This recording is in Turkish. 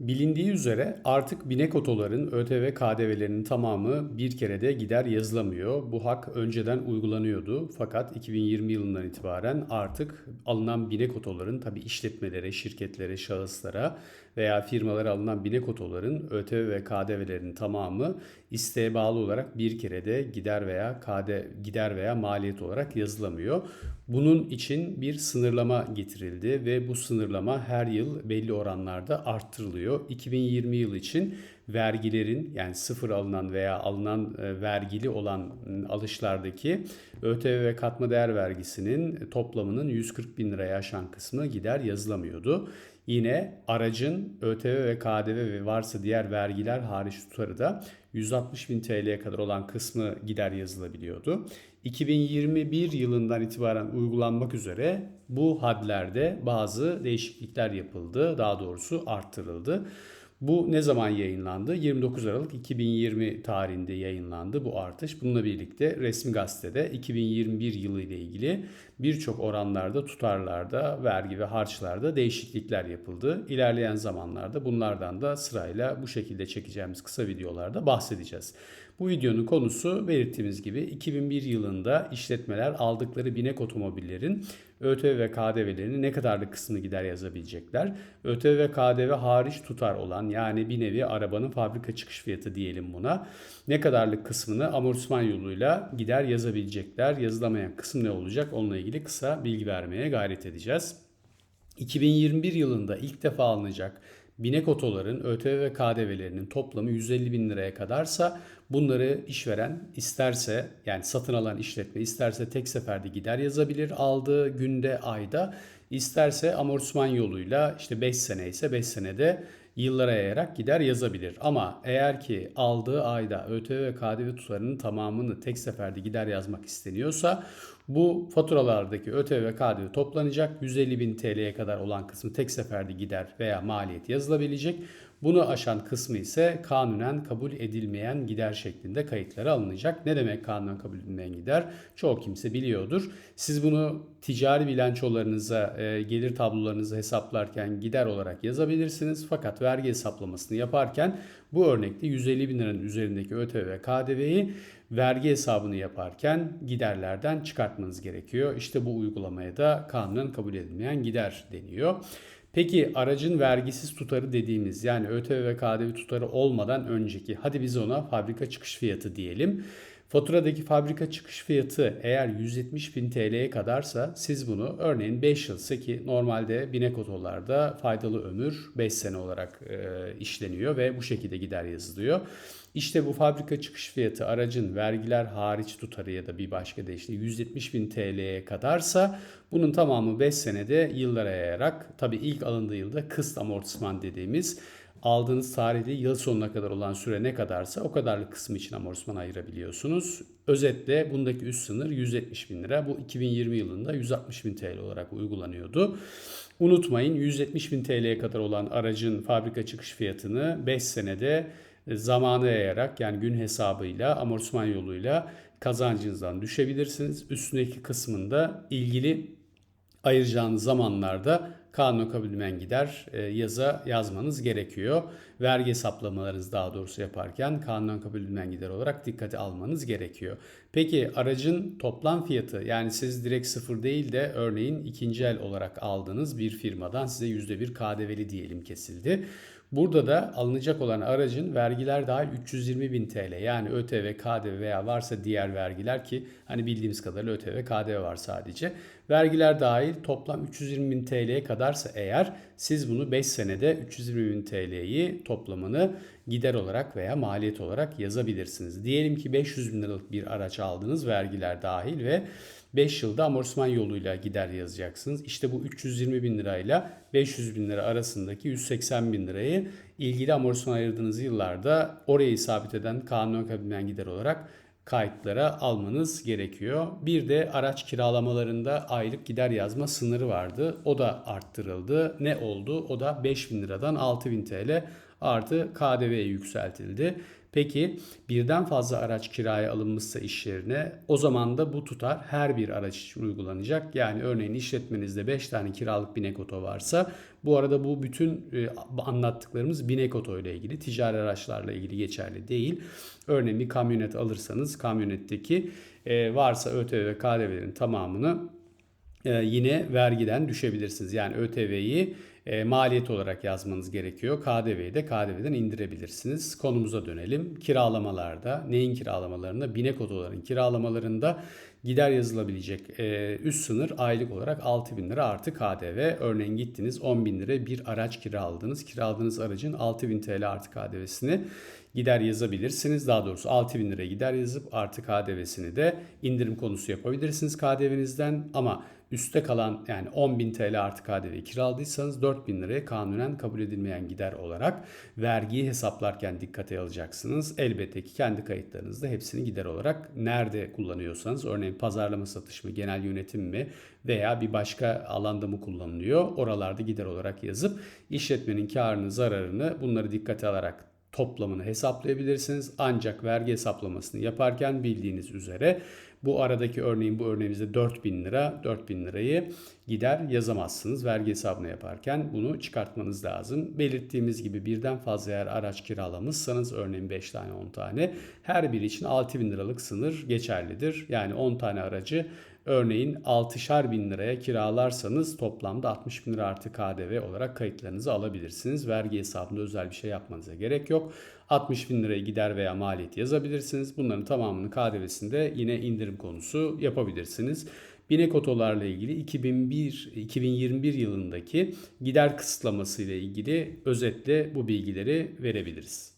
Bilindiği üzere artık binek otoların ÖTV KDV'lerinin tamamı bir kerede gider yazılamıyor. Bu hak önceden uygulanıyordu fakat 2020 yılından itibaren artık alınan binek otoların tabi işletmelere, şirketlere, şahıslara veya firmalara alınan binek otoların ÖTV ve KDV'lerinin tamamı isteğe bağlı olarak bir kerede gider veya KD gider veya maliyet olarak yazılamıyor. Bunun için bir sınırlama getirildi ve bu sınırlama her yıl belli oranlarda arttırılıyor. 2020 yıl için vergilerin yani sıfır alınan veya alınan e, vergili olan alışlardaki ÖTV ve katma değer vergisinin toplamının 140 bin liraya aşan kısmı gider yazılamıyordu. Yine aracın ÖTV ve KDV ve varsa diğer vergiler hariç tutarı da 160 bin TL'ye kadar olan kısmı gider yazılabiliyordu. 2021 yılından itibaren uygulanmak üzere bu hadlerde bazı değişiklikler yapıldı. Daha doğrusu arttırıldı. Bu ne zaman yayınlandı? 29 Aralık 2020 tarihinde yayınlandı bu artış. Bununla birlikte resmi gazetede 2021 yılı ile ilgili birçok oranlarda, tutarlarda, vergi ve harçlarda değişiklikler yapıldı. İlerleyen zamanlarda bunlardan da sırayla bu şekilde çekeceğimiz kısa videolarda bahsedeceğiz. Bu videonun konusu belirttiğimiz gibi 2001 yılında işletmeler aldıkları binek otomobillerin ÖTV ve KDV'lerini ne kadarlık kısmını gider yazabilecekler. ÖTV ve KDV hariç tutar olan yani bir nevi arabanın fabrika çıkış fiyatı diyelim buna. Ne kadarlık kısmını amortisman yoluyla gider yazabilecekler. Yazılamayan kısım ne olacak onunla ilgili kısa bilgi vermeye gayret edeceğiz. 2021 yılında ilk defa alınacak binek otoların ÖTV ve KDV'lerinin toplamı 150 bin liraya kadarsa bunları işveren isterse yani satın alan işletme isterse tek seferde gider yazabilir aldığı günde ayda. İsterse amortisman yoluyla işte 5 sene ise 5 senede yıllara yayarak gider yazabilir. Ama eğer ki aldığı ayda ÖTV ve KDV tutarının tamamını tek seferde gider yazmak isteniyorsa bu faturalardaki ÖTV ve KDV toplanacak. 150 bin TL'ye kadar olan kısmı tek seferde gider veya maliyet yazılabilecek. Bunu aşan kısmı ise kanunen kabul edilmeyen gider şeklinde kayıtlara alınacak. Ne demek kanunen kabul edilmeyen gider? Çoğu kimse biliyordur. Siz bunu ticari bilançolarınıza, e, gelir tablolarınızı hesaplarken gider olarak yazabilirsiniz. Fakat vergi hesaplamasını yaparken bu örnekte 150 bin liranın üzerindeki ÖTV ve KDV'yi vergi hesabını yaparken giderlerden çıkartmanız gerekiyor. İşte bu uygulamaya da kanunen kabul edilmeyen gider deniyor. Peki aracın vergisiz tutarı dediğimiz yani ÖTV ve KDV tutarı olmadan önceki hadi biz ona fabrika çıkış fiyatı diyelim. Faturadaki fabrika çıkış fiyatı eğer 170 bin TL'ye kadarsa siz bunu örneğin 5 yılsa ki normalde binek otolarda faydalı ömür 5 sene olarak e, işleniyor ve bu şekilde gider yazılıyor. İşte bu fabrika çıkış fiyatı aracın vergiler hariç tutarı ya da bir başka deyişle 170 bin TL'ye kadarsa bunun tamamı 5 senede yıllara yayarak tabi ilk alındığı yılda kıst amortisman dediğimiz aldığınız tarihli yıl sonuna kadar olan süre ne kadarsa o kadarlık kısmı için amortisman ayırabiliyorsunuz. Özetle bundaki üst sınır 170 bin lira. Bu 2020 yılında 160 bin TL olarak uygulanıyordu. Unutmayın 170 bin TL'ye kadar olan aracın fabrika çıkış fiyatını 5 senede zamanı yayarak yani gün hesabıyla amortisman yoluyla kazancınızdan düşebilirsiniz. Üstündeki kısmında ilgili ayıracağınız zamanlarda kanun kabul edilmeyen gider e, yaza yazmanız gerekiyor. Vergi hesaplamalarınızı daha doğrusu yaparken kanun kabul edilmeyen gider olarak dikkate almanız gerekiyor. Peki aracın toplam fiyatı yani siz direkt sıfır değil de örneğin ikinci el olarak aldığınız bir firmadan size %1 KDV'li diyelim kesildi. Burada da alınacak olan aracın vergiler dahil 320 bin TL yani ÖTV, KDV veya varsa diğer vergiler ki hani bildiğimiz kadarıyla ÖTV, KDV var sadece. Vergiler dahil toplam 320 bin TL'ye kadarsa eğer siz bunu 5 senede 320 bin TL'yi toplamını gider olarak veya maliyet olarak yazabilirsiniz. Diyelim ki 500 bin liralık bir araç aldınız vergiler dahil ve 5 yılda amortisman yoluyla gider yazacaksınız. İşte bu 320 bin lirayla 500 bin lira arasındaki 180 bin lirayı ilgili amortisman ayırdığınız yıllarda orayı sabit eden kanun kabinden gider olarak kayıtlara almanız gerekiyor. Bir de araç kiralamalarında aylık gider yazma sınırı vardı. O da arttırıldı. Ne oldu? O da 5 bin liradan 6 bin TL artı KDV'ye yükseltildi. Peki birden fazla araç kiraya alınmışsa iş yerine o zaman da bu tutar her bir araç için uygulanacak. Yani örneğin işletmenizde 5 tane kiralık binek oto varsa bu arada bu bütün e, anlattıklarımız binek oto ile ilgili ticari araçlarla ilgili geçerli değil. Örneğin bir kamyonet alırsanız kamyonetteki e, varsa ÖTV ve KDV'lerin tamamını e, yine vergiden düşebilirsiniz. Yani ÖTV'yi e, maliyet olarak yazmanız gerekiyor. KDV'yi de KDV'den indirebilirsiniz. Konumuza dönelim. Kiralamalarda, neyin kiralamalarında? Binek otoların kiralamalarında gider yazılabilecek e, üst sınır aylık olarak 6 bin lira artı KDV. Örneğin gittiniz 10 bin lira bir araç kiraladınız. Kiraladığınız aracın 6 bin TL artı KDV'sini gider yazabilirsiniz. Daha doğrusu 6 bin lira gider yazıp artı KDV'sini de indirim konusu yapabilirsiniz KDV'nizden. Ama üstte kalan yani 10 bin TL artı KDV kiraladıysanız 4 bin liraya kanunen kabul edilmeyen gider olarak vergiyi hesaplarken dikkate alacaksınız. Elbette ki kendi kayıtlarınızda hepsini gider olarak nerede kullanıyorsanız örneğin pazarlama satış mı, genel yönetim mi veya bir başka alanda mı kullanılıyor oralarda gider olarak yazıp işletmenin karını zararını bunları dikkate alarak toplamını hesaplayabilirsiniz. Ancak vergi hesaplamasını yaparken bildiğiniz üzere bu aradaki örneğin bu örneğimizde 4000 lira 4000 lirayı gider yazamazsınız. Vergi hesabını yaparken bunu çıkartmanız lazım. Belirttiğimiz gibi birden fazla eğer araç kiralamışsanız örneğin 5 tane 10 tane her biri için 6000 liralık sınır geçerlidir. Yani 10 tane aracı Örneğin 6'şar bin liraya kiralarsanız toplamda 60 bin lira artı KDV olarak kayıtlarınızı alabilirsiniz. Vergi hesabında özel bir şey yapmanıza gerek yok. 60 bin liraya gider veya maliyet yazabilirsiniz. Bunların tamamını KDV'sinde yine indirim konusu yapabilirsiniz. Binek otolarla ilgili 2001 2021 yılındaki gider kısıtlaması ile ilgili özetle bu bilgileri verebiliriz.